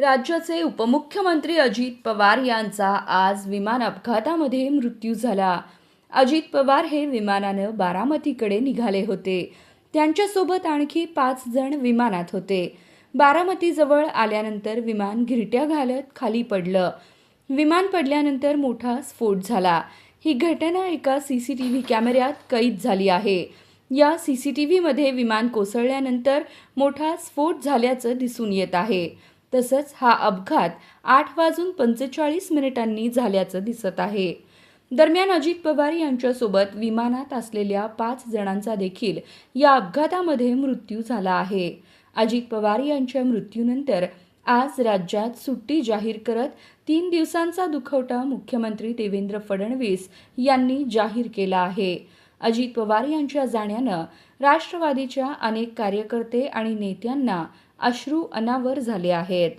राज्याचे उपमुख्यमंत्री अजित पवार यांचा आज विमान अपघातामध्ये मृत्यू झाला. अजित पवार हे विमानानं बारामतीकडे निघाले होते. त्यांच्यासोबत आणखी पाच जण विमानात होते. बारामतीजवळ आल्यानंतर विमान घिरट्या घालत खाली पडलं. विमान पडल्यानंतर मोठा स्फोट झाला. ही घटना एका सी सी टी व्ही कॅमेऱ्यात कैद झाली आहे. या सी सी टी व्हीमध्ये विमान कोसळल्यानंतर मोठा स्फोट झाल्याचं दिसून येत आहे. तसंच हा अपघात आठ वाजून पंचेचाळीस मिनिटांनी झाल्याचं दिसत आहे. दरम्यान अजित पवार यांच्यासोबत विमानात असलेल्या पाच जणांचा देखील या अपघातामध्ये मृत्यू झाला आहे. अजित पवार यांच्या मृत्यूनंतर आज राज्यात सुट्टी जाहीर करत तीन दिवसांचा दुखवटा मुख्यमंत्री देवेंद्र फडणवीस यांनी जाहीर केला आहे. अजित पवार यांच्या जाण्यानं राष्ट्रवादीच्या अनेक कार्यकर्ते आणि नेत्यांना अश्रू अनावर झाले आहेत.